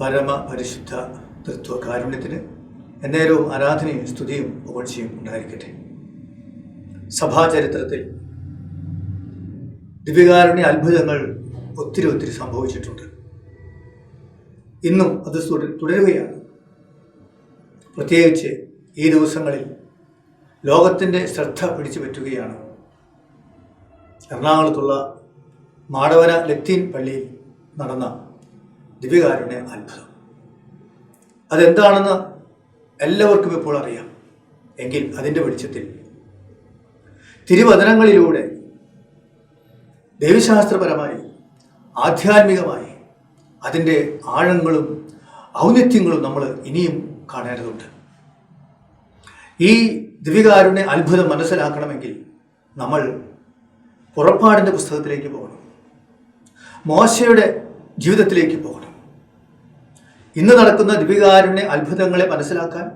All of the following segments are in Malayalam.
പരമ പരിശുദ്ധ തൃത്വ കാരുണ്യത്തിന് എന്നേരവും ആരാധനയും സ്തുതിയും പുകഴ്ചയും ഉണ്ടായിരിക്കട്ടെ. സഭാചരിത്രത്തിൽ ദിവ്യകാരുണ്യ അത്ഭുതങ്ങൾ ഒത്തിരി ഒത്തിരി സംഭവിച്ചിട്ടുണ്ട്. ഇന്നും അത് തുട- തുടരുകയാണ്. പ്രത്യേകിച്ച് ഈ ദിവസങ്ങളിൽ ലോകത്തിന്റെ ശ്രദ്ധ പിടിച്ചു പറ്റുകയാണ്. എറണാകുളത്തുള്ള മാടവന ലത്തീൻ പള്ളിയിൽ നടന്ന ദിവ്യകാരുണ്യ അത്ഭുതം. അതെന്താണെന്ന് എല്ലാവർക്കും ഇപ്പോൾ അറിയാം. എങ്കിൽ അതിന്റെ വെളിച്ചത്തിൽ തിരുവചനങ്ങളിലൂടെ ദൈവശാസ്ത്രപരമായി ആധ്യാത്മികമായി അതിന്റെ ആഴങ്ങളും ഔന്നിത്യങ്ങളും നമ്മൾ ഇനിയും കാണേണ്ടതുണ്ട്. ഈ ദിവ്യകാരുണ്യ അത്ഭുതം മനസ്സിലാക്കണമെങ്കിൽ നമ്മൾ പുറപ്പാടിന്റെ പുസ്തകത്തിലേക്ക് പോകണം. മോശയുടെ ജീവിതത്തിലേക്ക് പോകണം. ഇന്ന് നടക്കുന്ന ദിവ്യകാരുണ്യ അത്ഭുതങ്ങളെ മനസ്സിലാക്കാൻ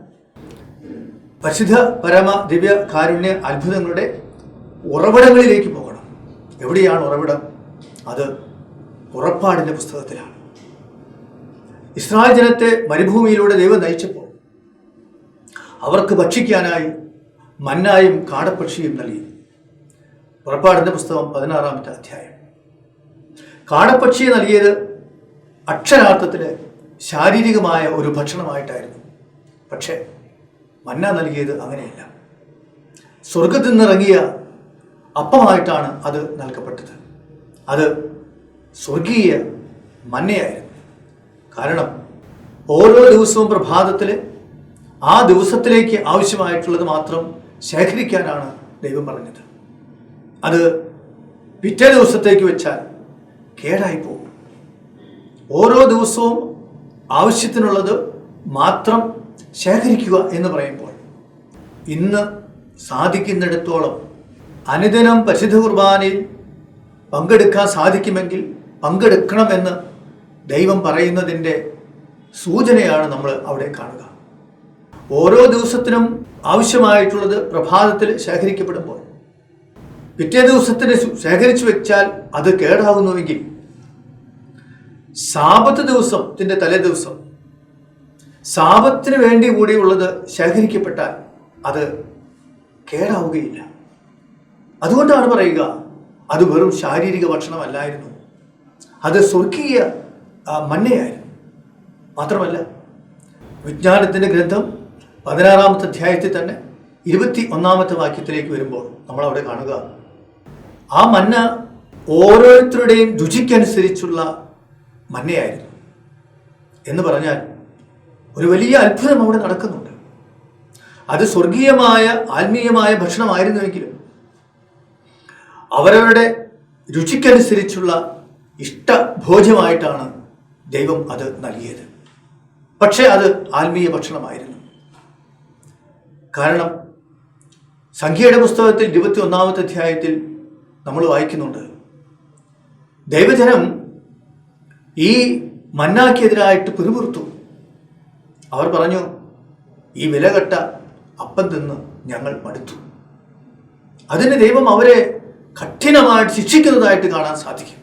പരിശുദ്ധ പരമ ദിവ്യ കാരുണ്യ അത്ഭുതങ്ങളുടെ ഉറവിടങ്ങളിലേക്ക് പോകണം. എവിടെയാണ് ഉറവിടം? അത് ഉറപ്പാടിന്റെ പുസ്തകത്തിലാണ്. ഇസ്രായേൽ ജനത്തെ മരുഭൂമിയിലൂടെ ദൈവം നയിച്ചപ്പോൾ അവർക്ക് ഭക്ഷിക്കാനായി മന്നായും കാടപ്പക്ഷിയും നൽകി. പുറപ്പാടിന്റെ പുസ്തകം പതിനാറാമത്തെ അധ്യായം. കാടപ്പക്ഷിയെ നൽകിയത് അക്ഷരാർത്ഥത്തിൽ ശാരീരികമായ ഒരു ഭക്ഷണമായിട്ടായിരുന്നു. പക്ഷേ മന്ന നൽകിയത് അങ്ങനെയല്ല. സ്വർഗത്തിൽ നിന്നിറങ്ങിയ അപ്പമായിട്ടാണ് അത് നൽകപ്പെട്ടത്. അത് സ്വർഗീയ മന്നയായിരുന്നു. കാരണം ഓരോ ദിവസവും പ്രഭാതത്തിൽ ആ ദിവസത്തിലേക്ക് ആവശ്യമായിട്ടുള്ളത് മാത്രം ശേഖരിക്കാനാണ് ദൈവം പറഞ്ഞത്. അത് പിറ്റേ ദിവസത്തേക്ക് വെച്ചാൽ കേടായി പോകും. ഓരോ ദിവസവും ആവശ്യത്തിനുള്ളത് മാത്രം ശേഖരിക്കുക എന്ന് പറയുമ്പോൾ ഇന്ന് സാധിക്കുന്നിടത്തോളം അനുദിനം പരിശുദ്ധ കുർബാനയിൽ പങ്കെടുക്കാൻ സാധിക്കുമെങ്കിൽ പങ്കെടുക്കണമെന്ന് ദൈവം പറയുന്നതിന്റെ സൂചനയാണ് നമ്മൾ അവിടെ കാണുക. ഓരോ ദിവസത്തിനും ആവശ്യമായിട്ടുള്ളത് പ്രഭാതത്തിൽ ശേഖരിക്കപ്പെടുമ്പോൾ പിറ്റേ ദിവസത്തിന് ശേഖരിച്ചു വെച്ചാൽ അത് കേടാകുന്നുവെങ്കിൽ സാപത്ത് ദിവസത്തിന്റെ തലേ ദിവസം. സാപത്തിന് വേണ്ടി കൂടിയുള്ളത് ശേഖരിക്കപ്പെട്ടാൽ അത് കേടാവുകയില്ല. അതുകൊണ്ടാണ് പറയുക അത് വെറും ശാരീരിക ഭക്ഷണമല്ലായിരുന്നു. അത് സ്വർഗീയ മന്നയായിരുന്നു മാത്രമല്ല വിജ്ഞാനത്തിന്റെ ഗ്രന്ഥം പതിനാറാമത്തെ അധ്യായത്തിൽ തന്നെ ഇരുപത്തി ഒന്നാമത്തെ വാക്യത്തിലേക്ക് വരുമ്പോൾ നമ്മൾ അവിടെ കാണുക. ആ മന്ന ഓരോരുത്തരുടെയും രുചിക്കനുസരിച്ചുള്ള മന്നയായിരുന്നു എന്ന് പറഞ്ഞാൽ ഒരു വലിയ അത്ഭുതം അവിടെ നടക്കുന്നുണ്ട്. അത് സ്വർഗീയമായ ആത്മീയമായ ഭക്ഷണമായിരുന്നുവെങ്കിലും അവരവരുടെ രുചിക്കനുസരിച്ചുള്ള ഇഷ്ടഭോജ്യമായിട്ടാണ് ദൈവം അത് നൽകിയത്. പക്ഷേ അത് ആത്മീയ ഭക്ഷണമായിരുന്നു. കാരണം സംഖ്യയുടെ പുസ്തകത്തിൽ ഇരുപത്തി ഒന്നാമത്തെ അധ്യായത്തിൽ നമ്മൾ വായിക്കുന്നുണ്ട് ദൈവജനം ഈ മന്നാക്കെതിരായിട്ട് പിറുപിറുത്തു. അവർ പറഞ്ഞു ഈ വിലകെട്ട അപ്പം തിന്ന് ഞങ്ങൾ മടുത്തു. അതിന് ദൈവം അവരെ കഠിനമായിട്ട് ശിക്ഷിക്കുന്നതായിട്ട് കാണാൻ സാധിക്കും.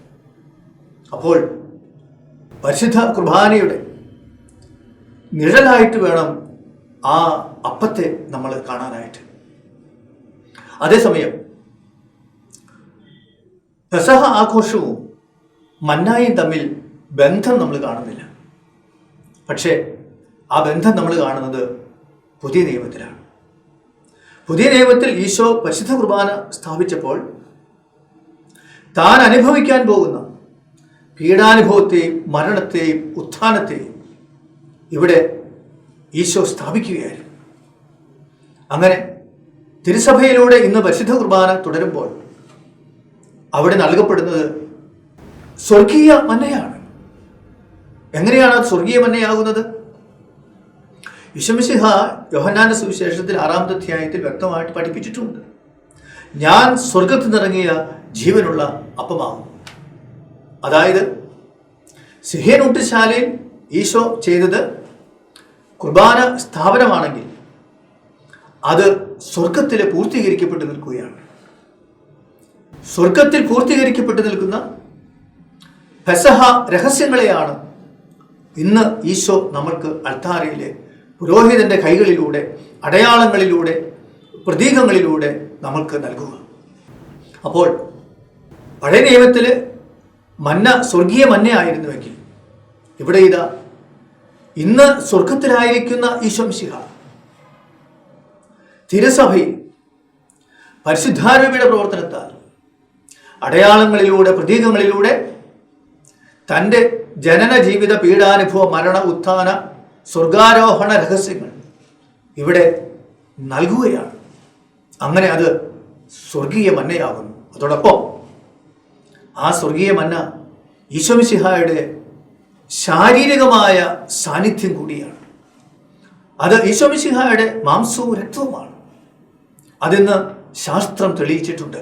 അപ്പോൾ പരിശുദ്ധ കുർബാനയുടെ നിഴലായിട്ട് വേണം ആ അപ്പത്തെ നമ്മൾ കാണാനായിട്ട്. അതേസമയം പെസഹ ആഘോഷവും മന്നായും തമ്മിൽ ബന്ധം നമ്മൾ കാണുന്നില്ല. പക്ഷേ ആ ബന്ധം നമ്മൾ കാണുന്നത് പുതിയ നിയമത്തിലാണ് പുതിയ നിയമത്തിൽ ഈശോ പരിശുദ്ധ കുർബാന സ്ഥാപിച്ചപ്പോൾ താൻ അനുഭവിക്കാൻ പോകുന്ന പീഡാനുഭവത്തെയും മരണത്തെയും ഉത്ഥാനത്തെയും ഇവിടെ ഈശോ സ്ഥാപിക്കുകയായിരുന്നു. അങ്ങനെ തിരുസഭയിലൂടെ ഇന്ന് പരിശുദ്ധ കുർബാന തുടരുമ്പോൾ അവിടെ നൽകപ്പെടുന്നത് സ്വർഗീയ മന്നയാണ് എങ്ങനെയാണ് അത് സ്വർഗീയ മന്നയാകുന്നത് വിഷമിസിഹ യോഹന്നാന്റെ സുവിശേഷത്തിൽ ആറാമത്തെ അധ്യായത്തിൽ വ്യക്തമായിട്ട് പഠിപ്പിച്ചിട്ടുണ്ട്. ഞാൻ സ്വർഗത്തിൽ നിന്നിറങ്ങിയ ജീവനുള്ള അപ്പമാകും അതായത് സിഹേനൂട്ടുശാലയിൽ ഈശോ ചെയ്തത് കുർബാന സ്ഥാപനമാണെങ്കിൽ അത് സ്വർഗത്തിൽ പൂർത്തീകരിക്കപ്പെട്ട് നിൽക്കുകയാണ്. സ്വർഗത്തിൽ പൂർത്തീകരിക്കപ്പെട്ട് നിൽക്കുന്ന പെസഹ രഹസ്യങ്ങളെയാണ് ഇന്ന് ഈശോ നമ്മൾക്ക് അൾത്താരയിലെ പുരോഹിതന്റെ കൈകളിലൂടെ അടയാളങ്ങളിലൂടെ പ്രതീകങ്ങളിലൂടെ നമ്മൾക്ക് നൽകുക. അപ്പോൾ പഴയ നിയമത്തിൽ മന്ന സ്വർഗീയ മന്നയായിരുന്നുവെങ്കിൽ ഇവിടെ ഇതാ ഇന്ന് സ്വർഗത്തിലായിരിക്കുന്ന ഈശംശിഹ തിരുസഭയിൽ പരിശുദ്ധാരൂപിയുടെ പ്രവർത്തനത്താൽ അടയാളങ്ങളിലൂടെ പ്രതീകങ്ങളിലൂടെ തന്റെ ജനന ജീവിത പീഡാനുഭവ മരണ ഉത്ഥാന സ്വർഗാരോഹണ രഹസ്യങ്ങൾ ഇവിടെ നൽകുകയാണ്. അങ്ങനെ അത് സ്വർഗീയ മന്നയാകുന്നു. അതോടൊപ്പം ആ സ്വർഗീയ മന്ന ഈശോമിശിഹായുടെ ശാരീരികമായ സാന്നിധ്യം കൂടിയാണ്. അത് ഈശോമിശിഹായുടെ മാംസവും രക്തവുമാണ് അതിന്ന് ശാസ്ത്രം തെളിയിച്ചിട്ടുണ്ട്.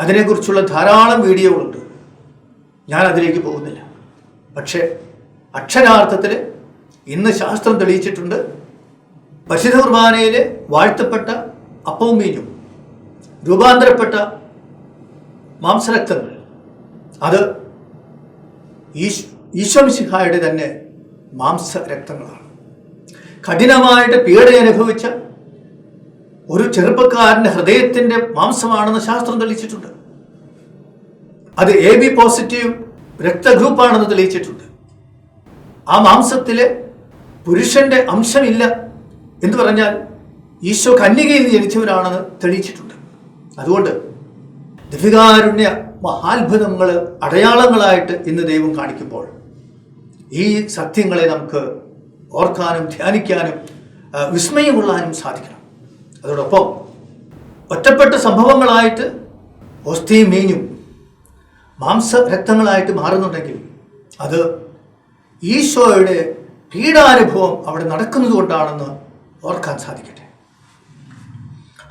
അതിനെക്കുറിച്ചുള്ള ധാരാളം വീഡിയോകളുണ്ട്. ഞാൻ അതിലേക്ക് പോകുന്നില്ല. പക്ഷേ അക്ഷരാർത്ഥത്തിൽ ഇന്ന് ശാസ്ത്രം തെളിയിച്ചിട്ടുണ്ട്. പരിശുദ്ധ കുർബാനയിൽ വാഴ്ത്തപ്പെട്ട അപ്പവും മീനും രൂപാന്തരപ്പെട്ട മാംസരക്തങ്ങൾ. അത് ഈശ് ഈശ്വമിശിഹായുടെ തന്നെ മാംസരക്തങ്ങളാണ്. കഠിനമായിട്ട് പീഡ അനുഭവിച്ച ഒരു ചെറുപ്പക്കാരന്റെ ഹൃദയത്തിന്റെ മാംസമാണെന്ന് ശാസ്ത്രം തെളിയിച്ചിട്ടുണ്ട്. അത് എ ബി പോസിറ്റീവ് രക്തഗ്രൂപ്പാണെന്ന് തെളിയിച്ചിട്ടുണ്ട്. ആ മാംസത്തിൽ പുരുഷന്റെ അംശമില്ല എന്ന് പറഞ്ഞാൽ ഈശോ കന്യകയിൽ ജനിച്ചവരാണെന്ന് തെളിയിച്ചിട്ടുണ്ട്. അതുകൊണ്ട് ദിവികാരുണ്യ മഹാത്ഭുതങ്ങൾ അടയാളങ്ങളായിട്ട് ഇന്ന് ദൈവം കാണിക്കുമ്പോൾ ഈ സത്യങ്ങളെ നമുക്ക് ഓർക്കാനും ധ്യാനിക്കാനും വിസ്മയം കൊള്ളാനും സാധിക്കണം. അതോടൊപ്പം ഒറ്റപ്പെട്ട സംഭവങ്ങളായിട്ട് ഓസ്തിയും മീഞ്ഞും മാംസ രക്തങ്ങളായിട്ട് മാറുന്നുണ്ടെങ്കിൽ അത് ഈശോയുടെ പീഡാനുഭവം അവിടെ നടക്കുന്നത് കൊണ്ടാണെന്ന് ഓർക്കാൻ സാധിക്കട്ടെ.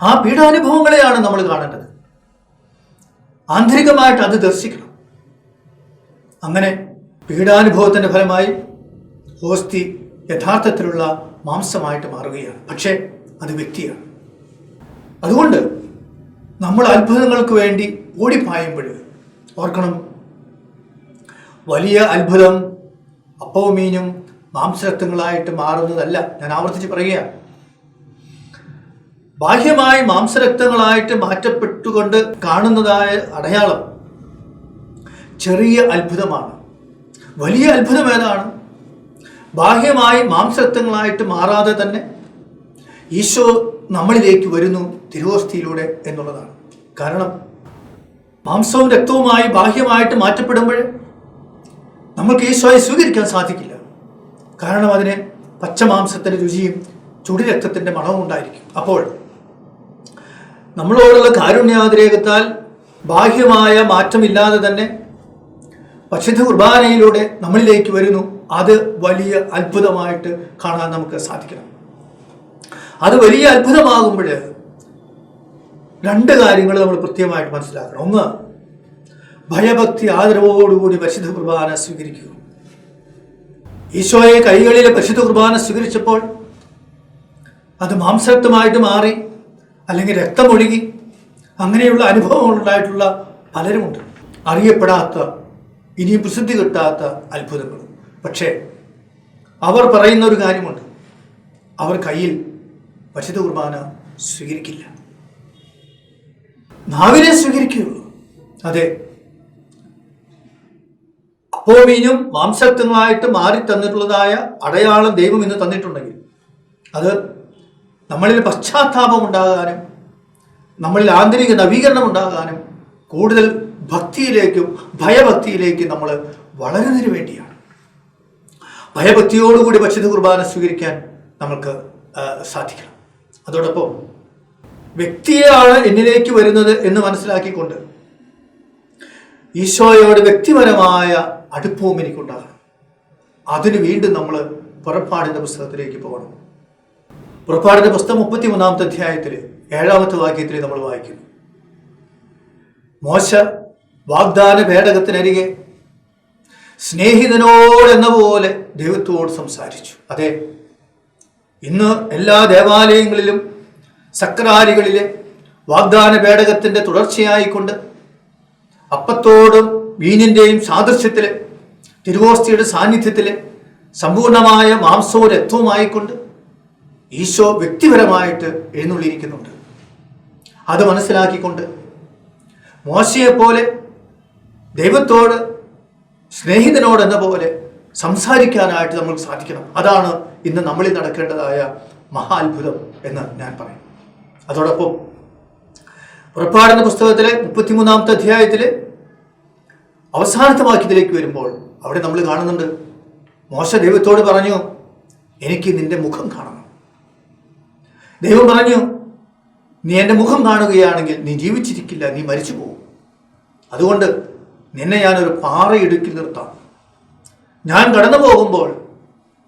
ആ പീഡാനുഭവങ്ങളെയാണ് നമ്മൾ കാണേണ്ടത്. ആന്തരികമായിട്ട് അത് ദർശിക്കണം. അങ്ങനെ പീഡാനുഭവത്തിന്റെ ഫലമായി ഹോസ്തി യഥാർത്ഥത്തിലുള്ള മാംസമായിട്ട് മാറുകയാണ്. പക്ഷേ അത് വ്യക്തിയാണ്. അതുകൊണ്ട് നമ്മൾ അത്ഭുതങ്ങൾക്ക് വേണ്ടി ഓടിപ്പായുമ്പോൾ ഓർക്കണം. വലിയ അത്ഭുതം അപ്പവും മീനും മാംസരക്തങ്ങളായിട്ട് മാറുന്നതല്ല. ഞാൻ ആവർത്തിച്ച് പറയുകയാണ് ബാഹ്യമായി മാംസരക്തങ്ങളായിട്ട് മാറ്റപ്പെട്ടുകൊണ്ട് കാണുന്നതായ അടയാളം ചെറിയ അത്ഭുതമാണ്. വലിയ അത്ഭുതം ഏതാണ്? ബാഹ്യമായി മാംസരക്തങ്ങളായിട്ട് മാറാതെ തന്നെ ഈശോ നമ്മളിലേക്ക് വരുന്നു തിരുവോസ്തിയിലൂടെ എന്നുള്ളതാണ്. കാരണം മാംസവും രക്തവുമായി ബാഹ്യമായിട്ട് മാറ്റപ്പെടുമ്പോൾ നമ്മൾക്ക് ഈശോയെ സ്വീകരിക്കാൻ സാധിക്കില്ല. കാരണം അതിന് പച്ചമാംസത്തിന്റെ രുചിയും ചുടി രക്തത്തിന്റെ മണവും ഉണ്ടായിരിക്കും. അപ്പോൾ നമ്മളോടുള്ള കാരുണ്യാതിരേകത്താൽ ബാഹ്യമായ മാറ്റമില്ലാതെ തന്നെ പരിശുദ്ധ കുർബാനയിലൂടെ നമ്മളിലേക്ക് വരുന്നു. അത് വലിയ അത്ഭുതമായിട്ട് കാണാൻ നമുക്ക് സാധിക്കണം. അത് വലിയ അത്ഭുതമാകുമ്പോൾ രണ്ട് കാര്യങ്ങൾ നമ്മൾ കൃത്യമായിട്ട് മനസ്സിലാക്കണം. ഒന്ന് ഭയഭക്തി ആദരവോടുകൂടി പരിശുദ്ധ കുർബാന സ്വീകരിക്കുക ഈശോയെ കൈകളിലെ പരിശുദ്ധ കുർബാന സ്വീകരിച്ചപ്പോൾ അത് മാംസരക്തമായിട്ട് മാറി അല്ലെങ്കിൽ രക്തമൊഴുകി അങ്ങനെയുള്ള അനുഭവങ്ങൾ ഉണ്ടായിട്ടുള്ള പലരുമുണ്ട്. അറിയപ്പെടാത്ത ഇനിയും പ്രസിദ്ധി കിട്ടാത്ത അത്ഭുതങ്ങൾ പക്ഷേ അവർ പറയുന്ന ഒരു കാര്യമുണ്ട്. അവർ കയ്യിൽ പരിശുദ്ധ കുർബാന സ്വീകരിക്കില്ല. നാവിനെ സ്വീകരിക്കുകയുള്ളൂ. അതെ. അപ്പോമീനും മാംസത്വങ്ങളായിട്ട് മാറി തന്നിട്ടുള്ളതായ അടയാളം ദൈവം ഇന്ന് തന്നിട്ടുണ്ടെങ്കിൽ അത് നമ്മളിൽ പശ്ചാത്താപം ഉണ്ടാകാനും നമ്മളിൽ ആന്തരിക നവീകരണം ഉണ്ടാകാനും കൂടുതൽ ഭക്തിയിലേക്കും ഭയഭക്തിയിലേക്കും നമ്മൾ വളരുന്നതിന് വേണ്ടിയാണ്. ഭയഭക്തിയോടുകൂടി പരിശുദ്ധ കുർബാന സ്വീകരിക്കാൻ നമുക്ക് സാധിക്കണം. അതോടൊപ്പം വ്യക്തിയാണ് എന്നിലേക്ക് വരുന്നത് എന്ന് മനസ്സിലാക്കിക്കൊണ്ട് ഈശോയോട് വ്യക്തിപരമായ അടുപ്പവും എനിക്കുണ്ടാകണം. അതിന് വീണ്ടും നമ്മൾ പുറപ്പാടിന്റെ പുസ്തകത്തിലേക്ക് പോകണം. പുറപ്പാടിന്റെ പുസ്തകം മുപ്പത്തി മൂന്നാമത്തെ അധ്യായത്തിൽ ഏഴാമത്തെ വാക്യത്തിൽ നമ്മൾ വായിക്കുന്നു. മോശ വാഗ്ദാന പേടകത്തിനരികെ സ്നേഹിതനോടെന്ന പോലെ ദൈവത്തോട് സംസാരിച്ചു. അതെ ഇന്ന് എല്ലാ ദേവാലയങ്ങളിലും സക്രാരികളിലെ വാഗ്ദാന പേടകത്തിന്റെ തുടർച്ചയായിക്കൊണ്ട് അപ്പത്തോടും മീനിന്റെയും സാദൃശ്യത്തിൽ തിരുവോസ്തിയുടെ സാന്നിധ്യത്തിൽ സമ്പൂർണമായ മാംസവും രക്തവുമായിക്കൊണ്ട് ഈശോ വ്യക്തിപരമായിട്ട് എഴുന്നള്ളിയിരിക്കുന്നുണ്ട്. അത് മനസ്സിലാക്കിക്കൊണ്ട് മോശയെപ്പോലെ ദൈവത്തോട് സ്നേഹിതനോടെന്ന പോലെ സംസാരിക്കാനായിട്ട് നമ്മൾ സാധിക്കണം. അതാണ് ഇന്ന് നമ്മളിൽ നടക്കേണ്ടതായ മഹാത്ഭുതം എന്ന് ഞാൻ പറയും അതോടൊപ്പം പുറപ്പാടുന്ന പുസ്തകത്തിലെ മുപ്പത്തിമൂന്നാമത്തെ അധ്യായത്തിലെ അവസാനത്തെ വാക്യത്തിലേക്ക് വരുമ്പോൾ അവിടെ നമ്മൾ കാണുന്നുണ്ട് മോശ ദൈവത്തോട് പറഞ്ഞു എനിക്ക് നിന്റെ മുഖം കാണണം. ദൈവം പറഞ്ഞു നീ എന്റെ മുഖം കാണുകയാണെങ്കിൽ നീ ജീവിച്ചിരിക്കില്ല നീ മരിച്ചു പോകും അതുകൊണ്ട് നിന്നെ ഞാനൊരു പാറയിടുക്കി നിർത്താം. ഞാൻ കടന്നു പോകുമ്പോൾ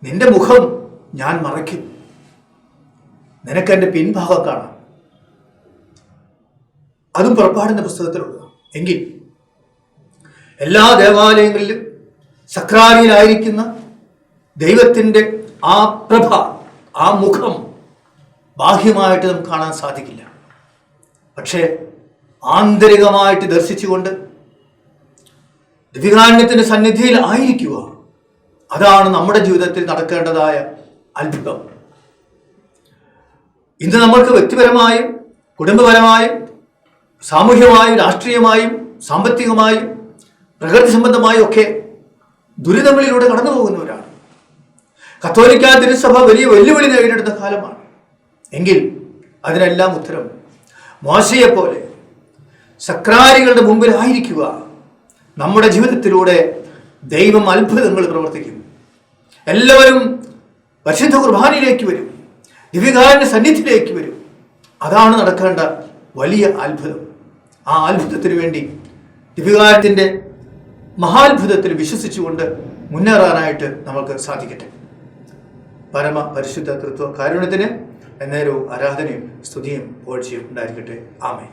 നിന്റെ മുഖം ഞാൻ മറയ്ക്കും. നിനക്ക് എന്റെ പിൻഭാഗം കാണാം. അതും പുറപ്പാടിന്റെ പുസ്തകത്തിലുള്ളത്. എങ്കിൽ എല്ലാ ദേവാലയങ്ങളിലും സക്രാരിയിലായിരിക്കുന്ന ദൈവത്തിന്റെ ആ പ്രഭ ആ മുഖം ബാഹ്യമായിട്ട് നമുക്ക് കാണാൻ സാധിക്കില്ല. പക്ഷേ ആന്തരികമായിട്ട് ദർശിച്ചുകൊണ്ട് ദിവികാരണ്യത്തിന്റെ സന്നിധിയിൽ ആയിരിക്കുക അതാണ് നമ്മുടെ ജീവിതത്തിൽ നടക്കേണ്ടതായ അത്ഭുതം. ഇന്ന് നമ്മൾക്ക് വ്യക്തിപരമായും കുടുംബപരമായും സാമൂഹ്യമായും രാഷ്ട്രീയമായും സാമ്പത്തികമായും പ്രകൃതി സംബന്ധമായും ഒക്കെ ദുരിതങ്ങളിലൂടെ കടന്നു പോകുന്നവരാണ്. കത്തോലിക്ക തിരുസഭ വലിയ വെല്ലുവിളി നേരിടുന്ന കാലമാണ്. എങ്കിൽ അതിനെല്ലാം ഉത്തരം മോശയെപ്പോലെ സക്രാരികളുടെ മുമ്പിലായിരിക്കുക. നമ്മുടെ ജീവിതത്തിലൂടെ ദൈവം അത്ഭുതങ്ങൾ പ്രവർത്തിക്കും. എല്ലാവരും പരിശുദ്ധ കുർബാനയിലേക്ക് വരും. ദിവ്യകാരന്റെ സന്നിധിയിലേക്ക് വരും. അതാണ് നടക്കേണ്ട വലിയ അത്ഭുതം. ആ അത്ഭുതത്തിന് വേണ്ടി ദിവ്യകാലത്തിന്റെ മഹാത്ഭുതത്തിൽ വിശ്വസിച്ചുകൊണ്ട് മുന്നേറാനായിട്ട് നമുക്ക് സാധിക്കട്ടെ. പരമ പരിശുദ്ധ തൃത്വ കാരുണ്യത്തിന് എന്നേരവും ആരാധനയും സ്തുതിയും പോഴ്ചയും ഉണ്ടായിരിക്കട്ടെ. ആമേ